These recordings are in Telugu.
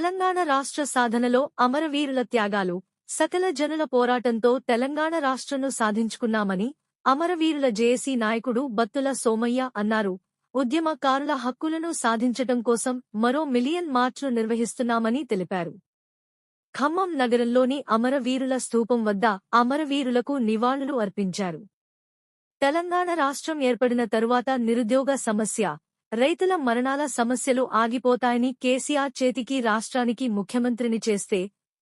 తెలంగాణ రాష్ట్ర సాధనలో అమరవీరుల త్యాగాలు. సకల జనుల పోరాటంతో తెలంగాణ రాష్ట్రంను సాధించుకున్నామని అమరవీరుల జేఏసీ నాయకుడు బత్తుల సోమయ్య అన్నారు. ఉద్యమకారుల హక్కులను సాధించటం కోసం మరో మిలియన్ మార్చ్ను నిర్వహిస్తున్నామని తెలిపారు. ఖమ్మం నగరంలోని అమరవీరుల స్థూపం వద్ద అమరవీరులకు నివాళులు అర్పించారు. తెలంగాణ రాష్ట్రం ఏర్పడిన తరువాత నిరుద్యోగ సమస్య రైతుల మరణాల సమస్యలు ఆగిపోతాయని కేసీఆర్ చేతికి రాష్ట్రానికి ముఖ్యమంత్రిని చేస్తే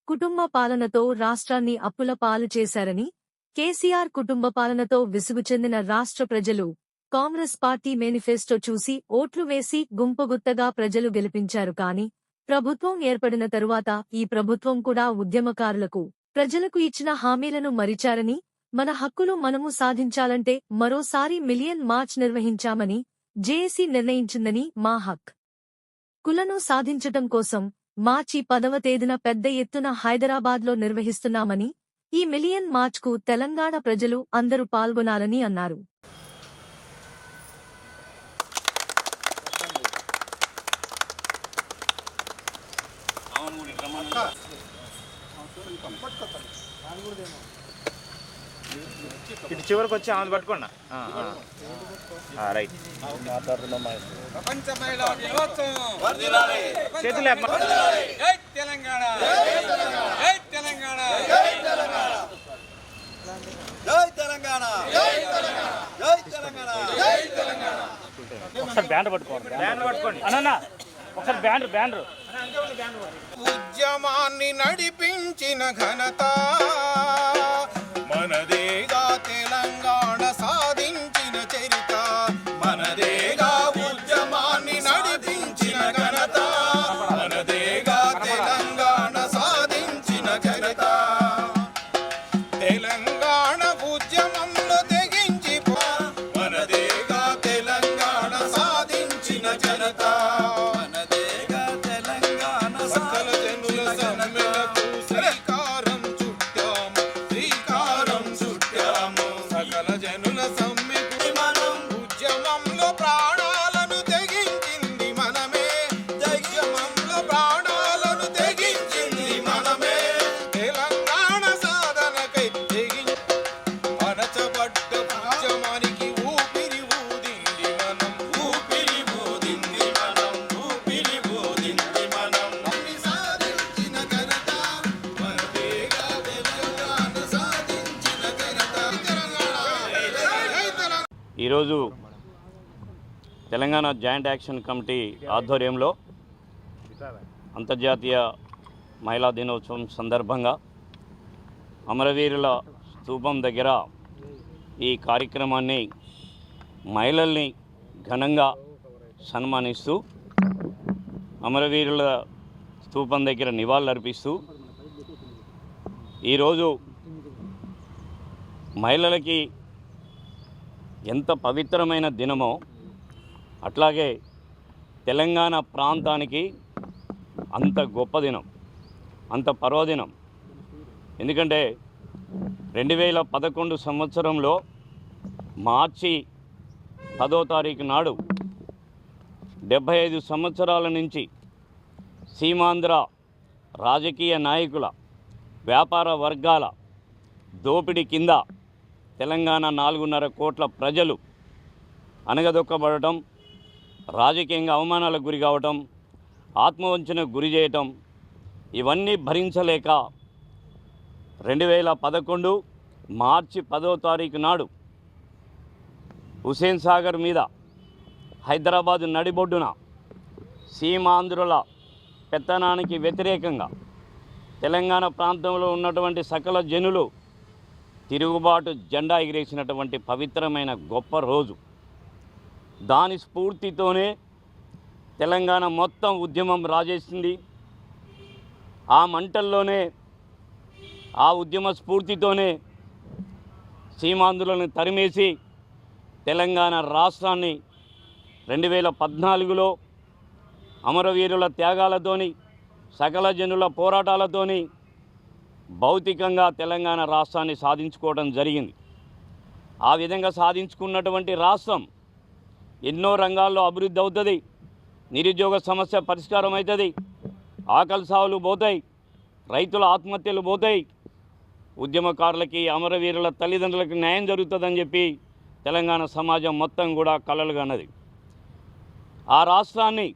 కుటుంబ పాలనతో రాష్ట్రాన్ని అప్పుల పాలు చేశారని కేసీఆర్ కుటుంబ పాలనతో విసుగు చెందిన రాష్ట్ర ప్రజలు కాంగ్రెస్ పార్టీ మేనిఫెస్టో చూసి ఓట్లు వేసి గుంపుగుత్తగా ప్రజలు గెలిపించారు కాని ప్రభుత్వం ఏర్పడిన తరువాత ఈ ప్రభుత్వం కూడా ఉద్యమకారులకు ప్రజలకు ఇచ్చిన హామీలను మరిచారని మన హక్కులు మనము సాధించాలంటే మరోసారి మిలియన్ మార్చ్ నిర్వహించామని జేఏసీ నిర్ణయించిందని మా హక్. కులను సాధించటం కోసం మార్చి పదవ తేదీన పెద్ద ఎత్తున హైదరాబాద్లో నిర్వహిస్తున్నామని ఈ మిలియన్ మార్చ్కు తెలంగాణ ప్రజలు అందరూ పాల్గొనాలని అన్నారు. ఇటు చివరికి వచ్చి ఆమె పట్టుకోండి. రైట్. చేతులు తెలంగాణ. జై తెలంగాణ. జై తెలంగాణ. జై తెలంగాణ. జై తెలంగాణ. ఒకసారి బ్యాండ్ పట్టుకోండి. బ్యాన్ పట్టుకోండి. అన్న ఒకసారి బ్యాండ్ బ్యాండ్. ఉద్యమాన్ని నడిపించిన ఘనత మనదేగా తెలంగాణ సాధించిన ఈరోజు తెలంగాణ జాయింట్ యాక్షన్ కమిటీ ఆధ్వర్యంలో అంతర్జాతీయ మహిళా దినోత్సవం సందర్భంగా అమరవీరుల స్తూపం దగ్గర ఈ కార్యక్రమాన్ని మహిళల్ని ఘనంగా సన్మానిస్తూ అమరవీరుల స్తూపం దగ్గర నివాళులర్పిస్తూ ఈరోజు మహిళలకి ఎంత పవిత్రమైన దినమో అట్లాగే తెలంగాణ ప్రాంతానికి అంత గొప్ప దినం అంత పర్వదినం. ఎందుకంటే రెండు వేల పదకొండు సంవత్సరంలో మార్చి పదో తారీఖు నాడు డెబ్భై ఐదు సంవత్సరాల నుంచి సీమాంధ్ర రాజకీయ నాయకుల వ్యాపార వర్గాల దోపిడీ కింద తెలంగాణ నాలుగున్నర కోట్ల ప్రజలు అనగదొక్కబడటం రాజకీయంగా అవమానాలకు గురి కావటం ఆత్మవంచనకు గురి చేయటం ఇవన్నీ భరించలేక రెండు వేల పదకొండు మార్చి పదో తారీఖు నాడు హుసేన్ సాగర్ మీద హైదరాబాదు నడిబొడ్డున సీమాంధ్రుల పెత్తనానికి వ్యతిరేకంగా తెలంగాణ ప్రాంతంలో ఉన్నటువంటి సకల జనులు తిరుగుబాటు జెండా ఎగిరేసినటువంటి పవిత్రమైన గొప్ప రోజు. దాని స్ఫూర్తితోనే తెలంగాణ మొత్తం ఉద్యమం రాజేసింది. ఆ మంటల్లోనే ఆ ఉద్యమ స్ఫూర్తితోనే సీమాంధ్రులను తరిమేసి తెలంగాణ రాష్ట్రాన్ని రెండు వేల పద్నాలుగులో అమరవీరుల త్యాగాలతోని సకల జనుల పోరాటాలతోని భౌతికంగా తెలంగాణ రాష్ట్రాన్ని సాధించుకోవడం జరిగింది. ఆ విధంగా సాధించుకున్నటువంటి రాష్ట్రం ఎన్నో రంగాల్లో అభివృద్ధి అవుతుంది. నిరుద్యోగ సమస్య పరిష్కారం అవుతుంది ఆకలి సావులు పోతాయి. రైతుల ఆత్మహత్యలు పోతాయి. ఉద్యమకారులకి అమరవీరుల తల్లిదండ్రులకు న్యాయం జరుగుతుందని చెప్పి తెలంగాణ సమాజం మొత్తం కూడా కలలుగా ఆ రాష్ట్రాన్ని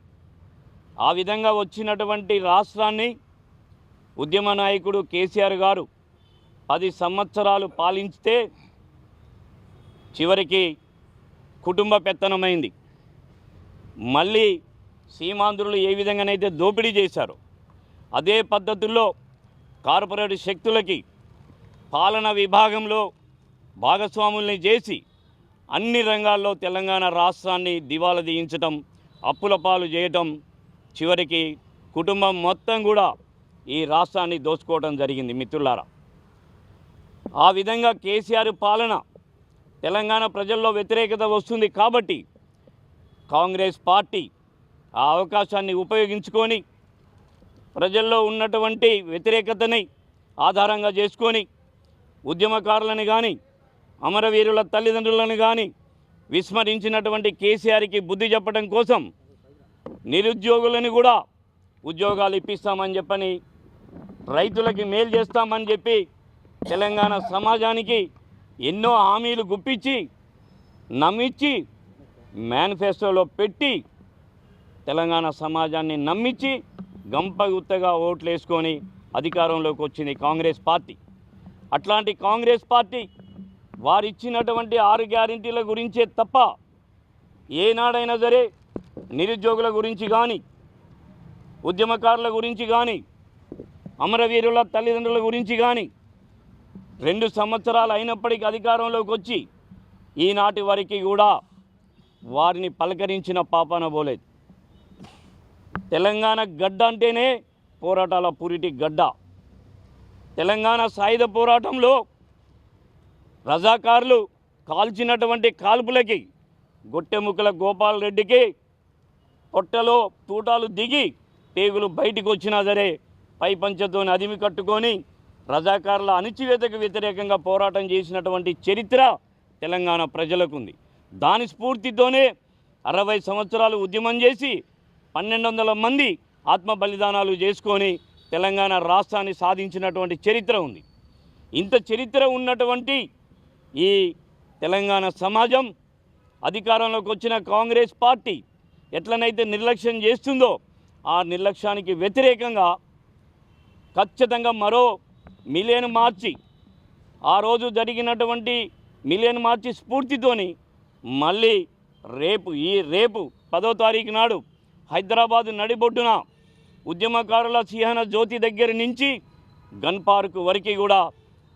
ఆ విధంగా వచ్చినటువంటి రాష్ట్రాన్ని ఉద్యమ నాయకుడు కేసీఆర్ గారు పది సంవత్సరాలు పాలించితే చివరికి కుటుంబ పెత్తనమైంది. మళ్ళీ సీమాంధ్రులు ఏ విధంగానైతే దోపిడీ చేశారో అదే పద్ధతుల్లో కార్పొరేట్ శక్తులకి పాలన విభాగంలో భాగస్వాముల్ని చేసి అన్ని రంగాల్లో తెలంగాణ రాష్ట్రాన్ని దివాలా తీయించటం అప్పుల పాలు చేయటం చివరికి కుటుంబం మొత్తం కూడా ఈ రాష్ట్రాన్ని దోచుకోవడం జరిగింది మిత్రులారా. ఆ విధంగా కేసీఆర్ పాలన తెలంగాణ ప్రజల్లో వ్యతిరేకత వస్తుంది కాబట్టి కాంగ్రెస్ పార్టీ ఆ అవకాశాన్ని ఉపయోగించుకొని ప్రజల్లో ఉన్నటువంటి వ్యతిరేకతని ఆధారంగా చేసుకొని ఉద్యమకారులను కానీ అమరవీరుల తల్లిదండ్రులను కానీ విస్మరించినటువంటి కేసీఆర్కి బుద్ధి చెప్పడం కోసం నిరుద్యోగులను కూడా ఉద్యోగాలు ఇప్పిస్తామని చెప్పని రైతులకి మేలు చేస్తామని చెప్పి తెలంగాణ సమాజానికి ఎన్నో హామీలు గుప్పించి నమ్మించి మేనిఫెస్టోలో పెట్టి తెలంగాణ సమాజాన్ని నమ్మించి గంప గుత్తగా ఓట్లు వేసుకొని అధికారంలోకి వచ్చింది కాంగ్రెస్ పార్టీ. అట్లాంటి కాంగ్రెస్ పార్టీ వారిచ్చినటువంటి ఆరు గ్యారంటీల గురించే తప్ప ఏనాడైనా సరే నిరుద్యోగుల గురించి కానీ ఉద్యమకారుల గురించి కానీ అమరవీరుల తల్లిదండ్రుల గురించి కానీ రెండు సంవత్సరాలు అయినప్పటికీ అధికారంలోకి వచ్చి ఈనాటి వరకు కూడా వారిని పలకరించిన పాపాన పోలేదు. తెలంగాణ గడ్డ అంటేనే పోరాటాల పురిటి గడ్డ. తెలంగాణ సాయుధ పోరాటంలో రజాకారులు కాల్చినటువంటి కాల్పులకి గొట్టెముక్కల గోపాల్ రెడ్డికి పొట్టలో తూటాలు దిగి పేగులు బయటికి వచ్చినా సరే పై పంచతోని అదిమి కట్టుకొని రజాకారుల అణిచివేతకు వ్యతిరేకంగా పోరాటం చేసినటువంటి చరిత్ర తెలంగాణ ప్రజలకు ఉంది దాని స్ఫూర్తితోనే అరవై సంవత్సరాలు ఉద్యమం చేసి పన్నెండు వందల మంది ఆత్మ బలిదానాలు చేసుకొని తెలంగాణ రాష్ట్రాన్ని సాధించినటువంటి చరిత్ర ఉంది. ఇంత చరిత్ర ఉన్నటువంటి ఈ తెలంగాణ సమాజం అధికారంలోకి వచ్చిన కాంగ్రెస్ పార్టీ ఎట్లనైతే నిర్లక్ష్యం చేస్తుందో ఆ నిర్లక్ష్యానికి వ్యతిరేకంగా ఖచ్చితంగా మరో మిలియన్ మార్చి ఆ రోజు జరిగినటువంటి మిలియన్ మార్చి స్ఫూర్తితోని మళ్ళీ రేపు ఈ రేపు పదో తారీఖు నాడు హైదరాబాద్ నడిబొడ్డున ఉద్యమకారుల సిహన జ్యోతి దగ్గర నుంచి గన్ పార్క్ వరకు కూడా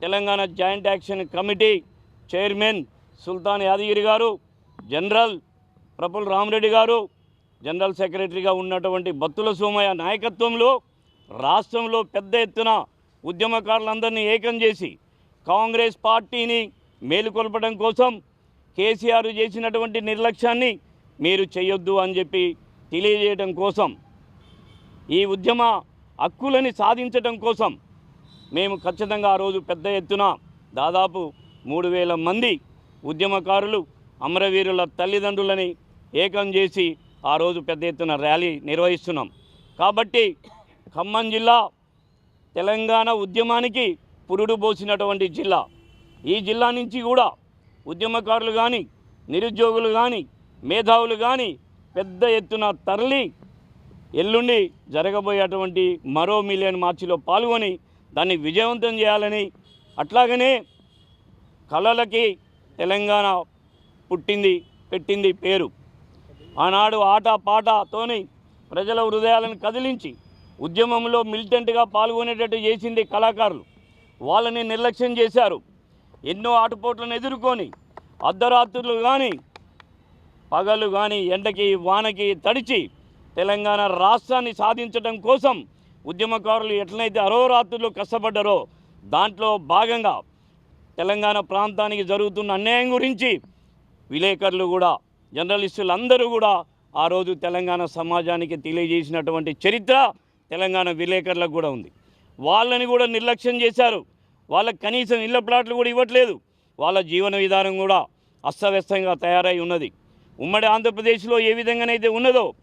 Telangana joint action committee chairman Sultan Yadagiri garu general Praful Rama Reddy గారు జనరల్ సెక్రటరీగా ఉన్నటువంటి బత్తుల సోమయ్య నాయకత్వంలో రాష్ట్రంలో పెద్ద ఎత్తున ఉద్యమకారులందరినీ ఏకం చేసి కాంగ్రెస్ పార్టీని మేలుకొల్పడం కోసం కేసీఆర్ చేసినటువంటి నిర్లక్ష్యాన్ని మీరు చేయొద్దు అని చెప్పి తెలియజేయడం కోసం ఈ ఉద్యమ హక్కులని సాధించడం కోసం మేము ఖచ్చితంగా ఆ రోజు పెద్ద ఎత్తున దాదాపు మూడు వేల మంది ఉద్యమకారులు అమరవీరుల తల్లిదండ్రులని ఏకం చేసి ఆ రోజు పెద్ద ఎత్తున ర్యాలీ నిర్వహిస్తున్నాం. కాబట్టి ఖమ్మం జిల్లా తెలంగాణ ఉద్యమానికి పురుడు పోసినటువంటి జిల్లా. ఈ జిల్లా నుంచి కూడా ఉద్యమకారులు కానీ నిరుద్యోగులు కానీ మేధావులు కానీ పెద్ద ఎత్తున తరలి ఎల్లుండి జరగబోయేటువంటి మరో మిలియన్ మార్చిలో పాల్గొని దాన్ని విజయవంతం చేయాలని అట్లాగనే కళలకి తెలంగాణ పుట్టింది పెట్టింది పేరు. ఆనాడు ఆట పాటతోని ప్రజల హృదయాలను కదిలించి ఉద్యమంలో మిలిటెంట్గా పాల్గొనేటట్టు చేసింది కళాకారులు. వాళ్ళని నిర్లక్ష్యం చేశారు. ఎన్నో ఆటుపోట్లను ఎదుర్కొని అర్ధరాత్రులు కానీ పగలు కానీ ఎండకి వానకి తడిచి తెలంగాణ రాష్ట్రాన్ని సాధించడం కోసం ఉద్యమకారులు ఎట్లయితే అరోరాత్రులు కష్టపడ్డారో దాంట్లో భాగంగా తెలంగాణ ప్రాంతానికి జరుగుతున్న అన్యాయం గురించి విలేకరులు కూడా జర్నలిస్టులు అందరూ కూడా ఆ రోజు తెలంగాణ సమాజానికి తెలియజేసినటువంటి చరిత్ర తెలంగాణ విలేకరులకు కూడా ఉంది. వాళ్ళని కూడా నిర్లక్ష్యం చేశారు. వాళ్ళకి కనీసం ఇళ్ళ ప్లాట్లు కూడా ఇవ్వట్లేదు. వాళ్ళ జీవన విధానం కూడా అస్తవ్యస్తంగా తయారై ఉన్నది. ఉమ్మడి ఆంధ్రప్రదేశ్లో ఏ విధంగానైతే ఉన్నదో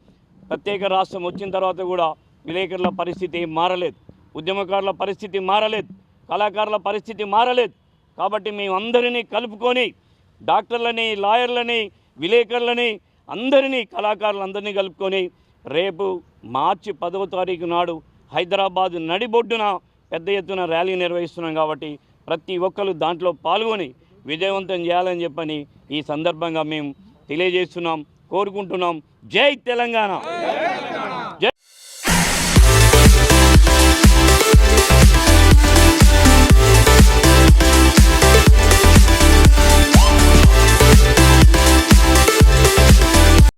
ప్రత్యేక రాష్ట్రం వచ్చిన తర్వాత కూడా విలేకరుల పరిస్థితి మారలేదు. ఉద్యమకారుల పరిస్థితి మారలేదు. కళాకారుల పరిస్థితి మారలేదు. కాబట్టి మేమందరినీ కలుపుకొని డాక్టర్లని లాయర్లని విలేకరులని అందరినీ కళాకారులందరినీ కలుపుకొని రేపు మార్చి పదవ తారీఖు నాడు హైదరాబాద్ నడిబొడ్డున పెద్ద ఎత్తున ర్యాలీ నిర్వహిస్తున్నాం కాబట్టి ప్రతి ఒక్కరు దాంట్లో పాల్గొని విజయవంతం చేయాలని చెప్పని ఈ సందర్భంగా మేము తెలియజేస్తున్నాం కోరుకుంటున్నాం. జై తెలంగాణ!